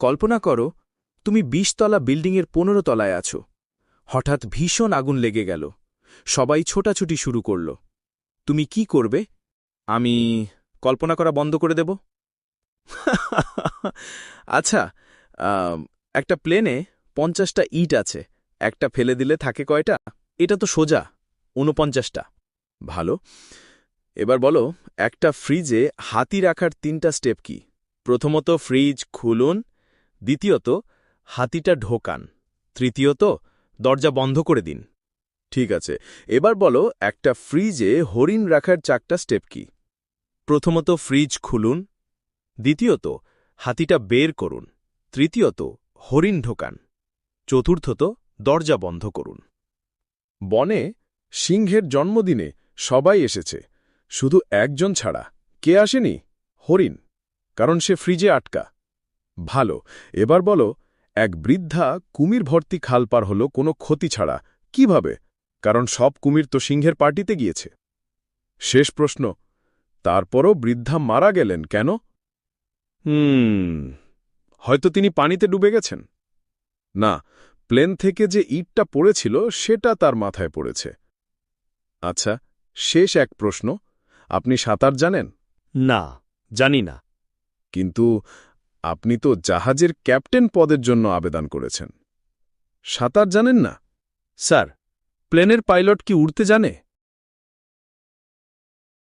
কল্পনা করো, তুমি বিশতলা বিল্ডিংয়ের পনেরো তলায় আছো। হঠাৎ ভীষণ আগুন লেগে গেল। সবাই ছোটাছুটি শুরু করল। তুমি কি করবে? আমি কল্পনা করা বন্ধ করে দেব? আচ্ছা একটা প্লেনে পঞ্চাশটা ইট আছে। একটা ফেলে দিলে থাকে কয়টা? এটা তো সোজা, ঊনপঞ্চাশটা। ভালো। এবার বলো, একটা ফ্রিজে হাতি রাখার তিনটা স্টেপ কি? প্রথমত ফ্রিজ খুলুন দ্বিতীয়ত, হাতিটা ঢোকান। তৃতীয়ত, দরজা বন্ধ করে দিন। ঠিক আছে, এবার বলো একটা ফ্রিজে হরিণ রাখার চারটা স্টেপ কি? প্রথমত ফ্রিজ খুলুন। দ্বিতীয়ত, হাতিটা বের করুন। তৃতীয়ত, হরিণ ঢোকান। চতুর্থত, দরজা বন্ধ করুন। বনে সিংহের জন্মদিনে সবাই এসেছে। শুধু একজন ছাড়া। কে আসেনি? হরিণ। কারণ সে ফ্রিজে আটকা। ভালো এবার বলো এক বৃদ্ধা কুমির ভর্তি খাল পার হল কোনো ক্ষতি ছাড়া কীভাবে? কারণ সব কুমির তো সিংহের পার্টিতে গিয়েছে। শেষ প্রশ্ন তারপরও বৃদ্ধা মারা গেলেন কেন? হুম হয়তো তিনি পানিতে ডুবে গেছেন। না প্লেন থেকে যে ইটটা পড়েছিল সেটা তার মাথায় পড়েছে। আচ্ছা শেষ এক প্রশ্ন আপনি সাঁতার জানেন? না জানি না। কিন্তু আপনি তো জাহাজের ক্যাপ্টেন পদের জন্য আবেদন করেছেন। সাঁতার জানেন না? স্যার, প্লেনের পাইলট কি উড়তে জানে?